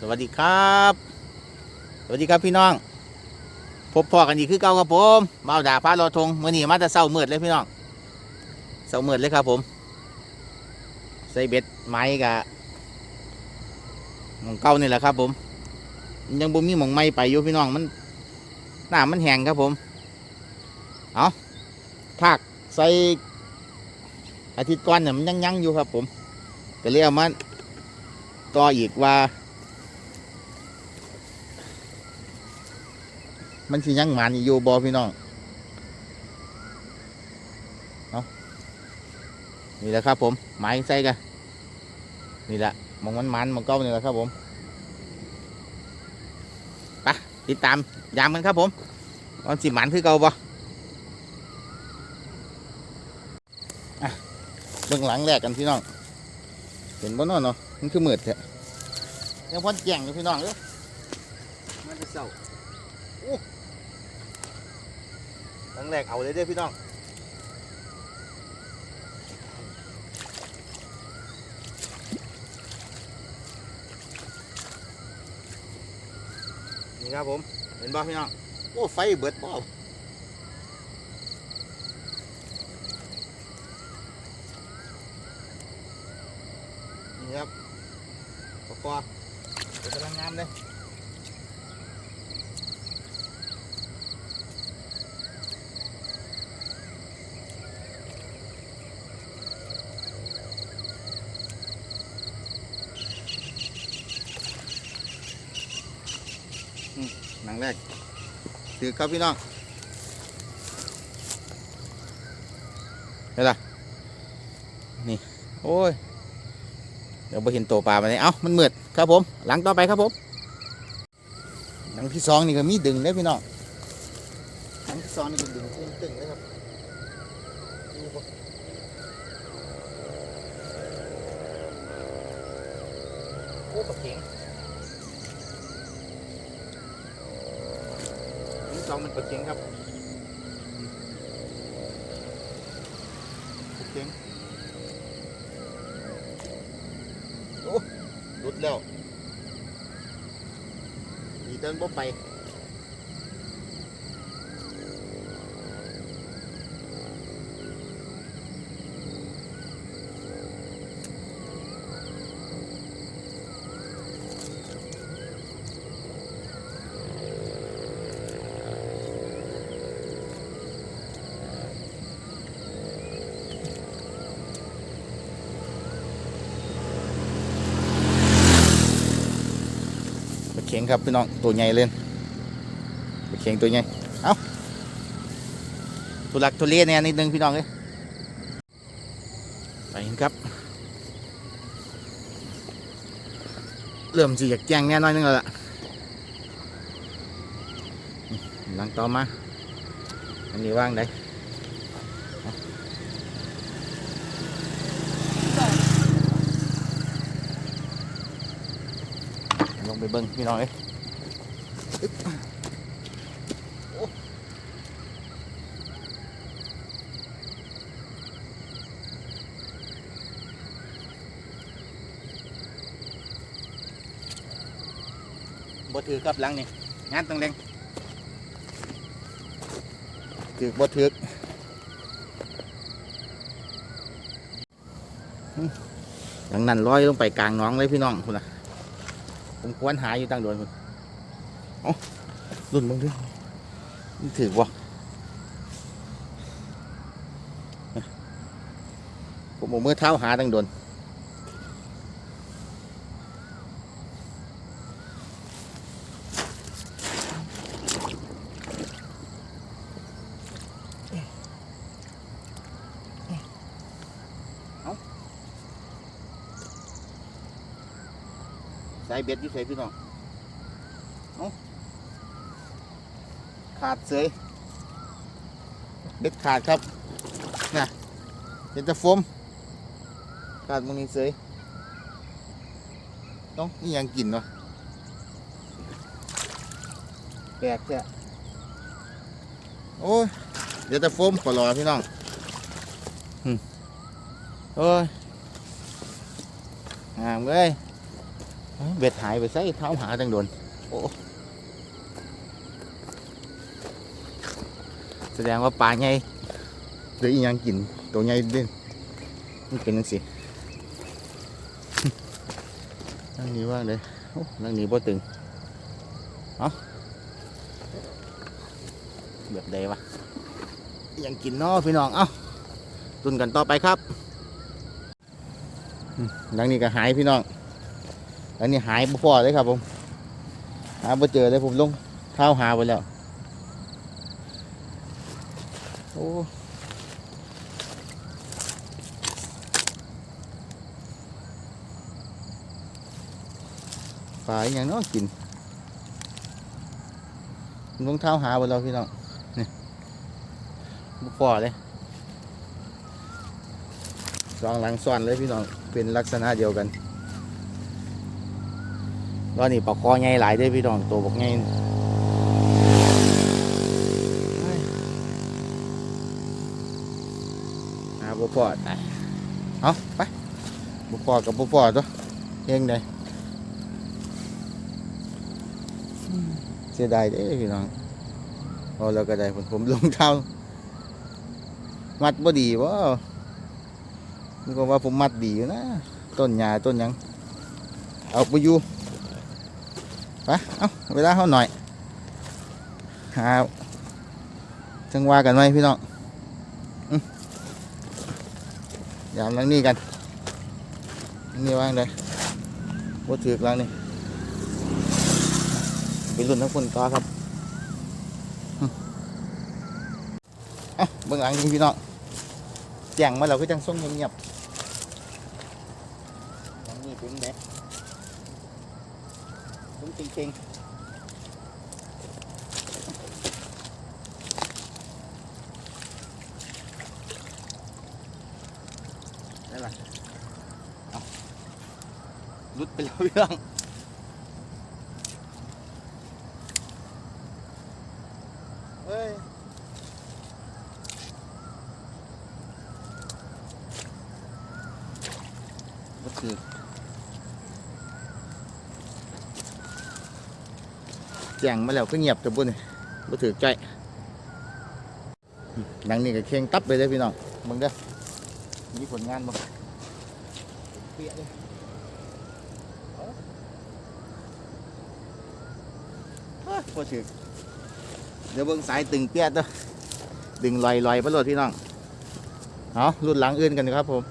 สวัสดีครับ สวัสดีครับพี่น้อง พบพอกันอีกคือเก่าครับผมมาเอาดาพาลอทงเมื่อนี้มาแต่เศร้ามืดเลยพี่น้องเศร้ามืดเลยครับผมใส่เบ็ดไม้กะหมองเก่านี่แหละครับ ผม ยังบ่มีหมองไม้ไปอยู่พี่น้องมันหน้ามันแห้งครับผมเอาภาคใส่อาทิตย์ก่อนเนี่ยมันยังยังอยู่ครับ ผมก็เลยเอามาต่ออีกว่า มันสิยังหมานอยู่บอพี่น้องเอานี่แหละครับผมไม้ใส่กันนี่แหละหมองมันมันหมองเก้านี่แหละครับผมไปติดตามยามกันครับผมวันสิหมันคือเก่าบ่อะเบื้องหลังแรกกันพี่น้องเห็นบ่เนาะเนาะมันคือมืดแท้ยังพ้นแจ้งอยู่พี่น้องเอ้ยมันจะเศร้า ครั้งแรกเอาเลยเด้อพี่น้องนี่ครับผมเห็นบ่พี่น้องโอ้ไฟเบิดบ่นี่ครับปอกคอเป็นกำลังงามเลย หนั งแรกถือครับพี่น้องเห็นละนี่โอ้ยเดี๋ยวไปเห็นตัวปลามาเลยเอ้ามันมืดครับผม หลังต่อไปครับผมหลังที่สองนี่ก็มีดึงเลยพี่น้องหลังที่สองนี่ก็ดึงตึงๆเลยครับโอ้ปลาเข็ง ลองมันปลาเข็งครับปลาเข็งโอ้หลุดแล้วดีเตินบ่ไป เข็งครับพี่น้องตัวใหญ่เลยปลาเข็งตัวใหญ่เอ้าทุลักทุเลเนี่ยนิดนึงพี่น้องเลยไปเห็นครับ เริ่มสิอยากแจ้งแน่น้อยนึงแล้วล่ะหลังต่อมาอันนี้ว่างได้เอา ลงไปเบิ้งพี่น้องเอ้ยอึ๊บโอ้บ่ถือครับหลังนี่งานตังแรงถือบ่ถืออืมหลังนั้นลอยลงไปกลางหน้องเลยพี่น้องคุณนะ ผมควรหาอยู่ตั้งโดนคุณเอ้ารุ่นมึงด้วยนี่ถือบ่ผมเอามือเท้าหาตั้งโดน สายเบ็ดอยู่ใส่พี่น้องเอาขาดเสยเบ็ดขาดครับนะเป็นตะฟมขาดมึงนี่เสยต้องนี่ยังกินเนาะแปลกแท้โอ้ยเดี๋ยวตะฟมขอรอพี่น้องหึโอ้ยงามเลย เอ้ยเบ็ดหายไปใส่เท้าหาจังโดนโอ้แสดงว่าปลาใหญ่หรืออีหยังกินตัวใหญ่เด่นมันเป็นจังสินั่งนี้ว่างเลยโอ้นั่งนี้บ่ตึงเอาแบบใดวะยังกินเนาะพี่น้องเอ้าตุนกันต่อไปครับอืมหลังนี้ก็หายพี่น้อง หลังนี้หายบ่พอเลยครับผม หาบ่เจอเลยผมลงเท้าหาไปแล้ว โอ้ปลาอย่างนาะกินลงเท้าหาไปแล้วพี่น้องนี่บ่พอเลยสองหลังซ้อนเลยพี่น้อง เป็นลักษณะเดียวกัน ตอนนี้ปลาคอใหญ่หลายเด้พี่น้องตัวบักใหญ่เฮ้ยหาบ่พอตายเอาไปบ่พอกับบ่พอตัวเฮงได้เสียดายเด้พี่น้องเอาแล้วก็ได้ผมผมลงเท้ามัดบ่ดีวะนี่ก็ว่าผมมัดดีนะ ต้นหญ้าต้นยัง เอาไปอยู่ ปเอาเวลาเขาหน่อยหาจังว่ากันไหมพี่น้องอยามลังนี้กันนี่ว่างเลยว่าถือกลังนี่ไปรุ่นทั้งคนต่อครับเอ้าเบื้องหลังนี่พี่น้องแจ้งมาเราก็จังส่งเงียบๆลังนี้เป็นแหละเอาลุดไปแล้วพี่น้องเฮ้ยก็คือ แจ้งมาแล้วก็เงียบจะบุ่นบ่ถือใจหนังนี่ก็เคียงตับไปเลยพี่น้องมึงเด้อมีผลงานบ่เปียเลยเอ้ยบ่ถือเดี๋ยวเบิ่งสายตึงเปียดเด้อดึงลอยลอยไปโลดพี่น้องเอารุ่นหลังอื่นกันครับผม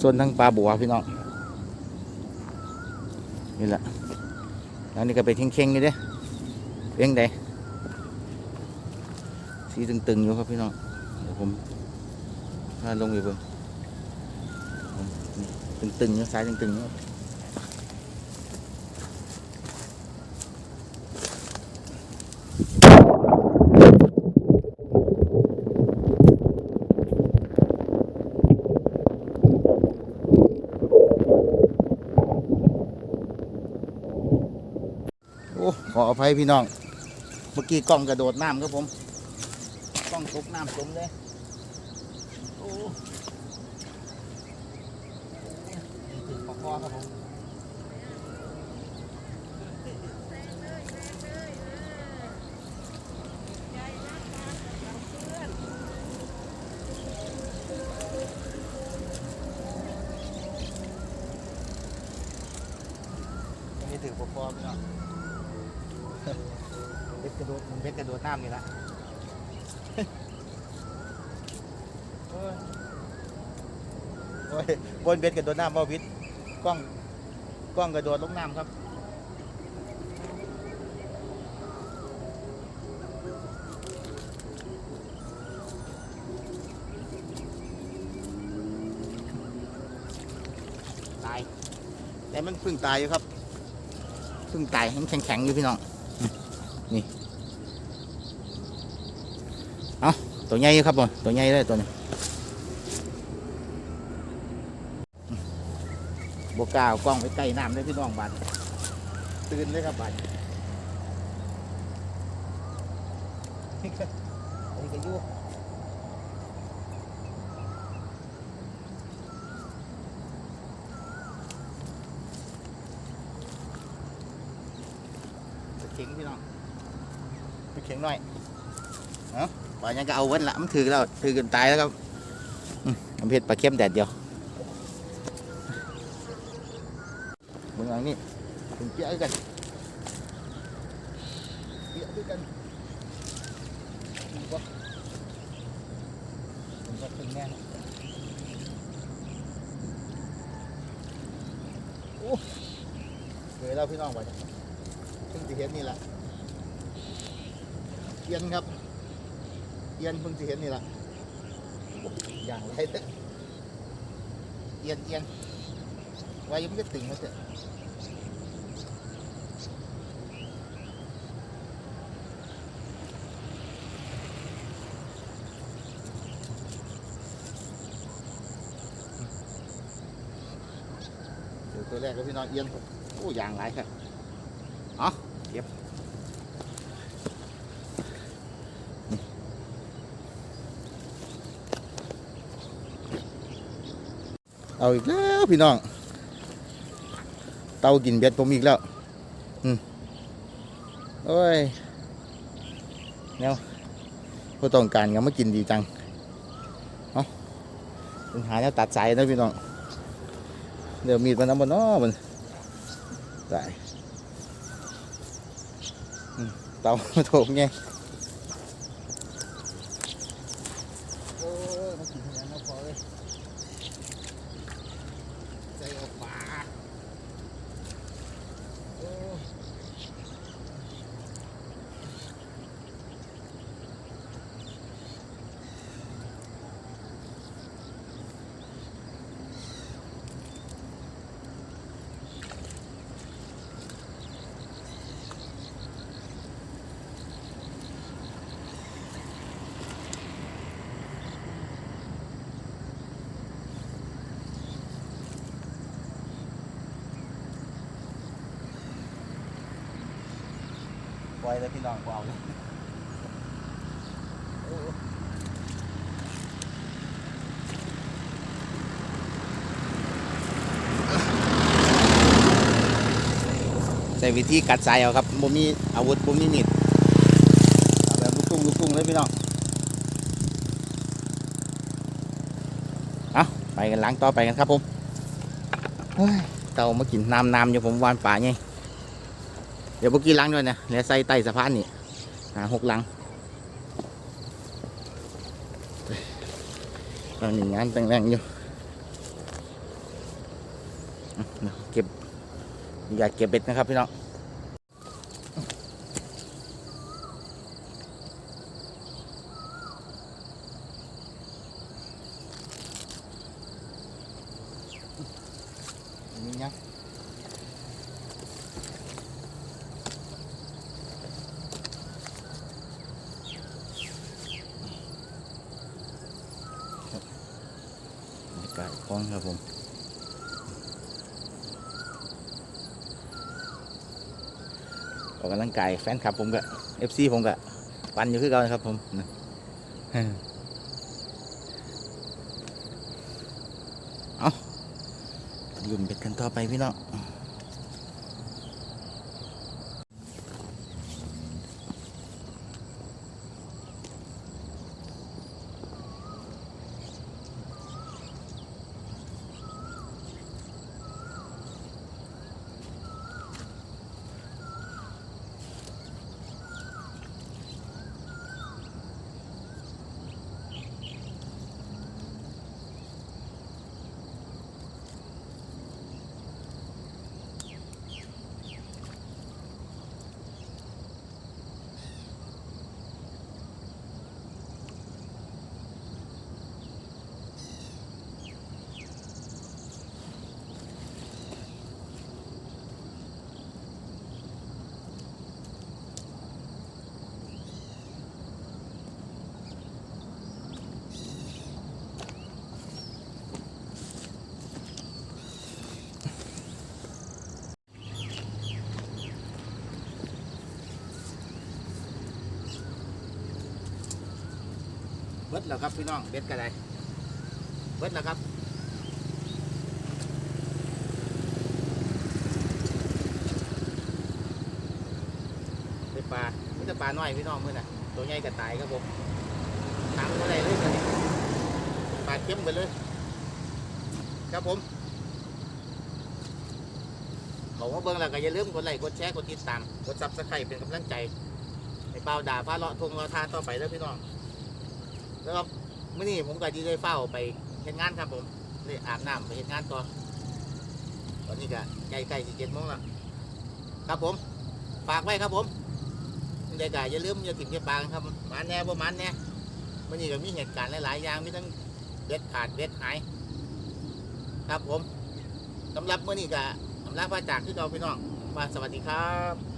ส่วนทั้งปลาบัวพี่น้องนี่แหละ อันนี้ก็ไปเข่งๆอยู่เด้เพียงใดสีตึงๆอยู่ครับพี่น้องเดี๋ยวผมพาลงไปเบิ่งตึงๆอยู่สายตึงๆอยู่โอ้ ขออภัยพี่น้อง เมื่อกี้กล้องกระโดดน้ำครับผมกล้องตกน้ำจมเลยโอ้ถึงปอกคอครับผมนี่ถือปอกคอพี่น้อง เบ็ดกระโดดมันเบ็ดกระโดดน้ำนี่ละโอ้ยโอ้ยบนเบ็ดกระโดดน้ำบ่วิดกล้องกล้องกระโดดลงน้ำครับตายแต่มันเพิ่งตายอยู่ครับเพิ่งตายแข็งๆอยู่พี่น้อง นี่เอาตัวใหญ่ครับผมตัวใหญ่เลยตัวนี้บกาวกล้องไปใกล้น้ำเลยพี่น้องบานตื่นเลยครับบานนี้ก็ยูเข็งพี่น้อง เข็งหน่อยเนาะปลายังก็เอาไว้ละมันถือแล้วถือกันตายแล้วครับอืมน้ำเพชรปลาเค็มแดดเดียวมึงเอันนี้ถึงเปี้ยกันเปี้ยด้วยกันถึงปะถึงปะถึงแน่นะโอ้เคยแล้วพี่น้องไปเพิ่งจะเห็นนี่แหละ เอียนครับ เอียนเพิ่งจะเห็นนี่แหละอย่างไรเด้อเอียนเอียนว้ยังไม่ตึงมาเถอะเดี๋ยวตัวแรกก็พี่น้องเอียนโอ้ย่างไรครับอ๋อเก็บ เอาอีกแล้วพี่น้อง เตากินเบ็ดผมอีกแล้ว อืมโอ้ยแนวผู้ต้องการก็มากินดีจัง เอาเป็นหาแนวตัดสายนะพี่น้อง เดี๋ยวมีดมันน้ำมันน้อมันตายเตาโถกไงโอ้ยมากินอย่างนั้นพอเลย ใจเอาปลาโอ้ปล่ อยเลยพี่น้องเอาเลยโอ้ใช้วิธีกัดสายเอาครับบ่มีอาวุธบ่มีมีดเอาแบบลูกตุ้งลูกตุ้งเลยพี่น้องเอาไปกันล้างต่อไปกันครับผมเฮ้ยเต่ามากินน้ำน้ำอยู่ผมวานป่าไงเดี๋ยวพวกกี้ล้างด้วยนะแล้วใส่ใต้สะพานนี่หาหกลังตอนนี้งานแต่งแรงอยู่เดี๋ยวเก็บอยากเก็บเบ็ดนะครับพี่น้องนี่นะ บรรยากาศคล้องครับ ผม ออกกำลังกายแฟนคลับผมก็เอฟซีผมก็ปันอยู่คือเก่านะครับผมเอาลุ่นเป็นกันต่อไปพี่น้องเบิดแล้วครับพี่น้องเบ็ดกันไดเบิดแล้วครับเป็ปลาไม่จะปลาหน้อยพี่น้องมือน่ะตัวใหญ่ก็ตายครับผมทำอะไรเลยกันปลาเข้มไปเลย ครับผมเขาว่าเบิ่งแล้วก็อย่าลืมกดไลค์กดแชร์กดติดตามกดซับสไครต์เป็นกำลังใจให้เปาด่าพาเลาะทงเราทาต่อไปเด้อพี่น้อง แล้วก็มื้อนี้ผมก็ดีได้เฝ้าไปเฮ็ดงานครับผมเลยอาบน้ำไปเฮ็ดงานต่อตอนนี้ก็ใกล้ๆสิเจ็ดโมงแล้วครับผม ฝากไว้ครับผมเด็กๆอย่าลืมอย่าถิ่มอย่าปางครับมันแน่บ่หมันแน่มื้อนี้ก็มีเหตุการณ์หลาย ๆ อย่างมีทั้งเบ็ดขาดเบ็ดหาย ครับผมสำหรับมื้อนี้ก็สำหรับพระจากที่เราพี่น้องมาสวัสดีครับ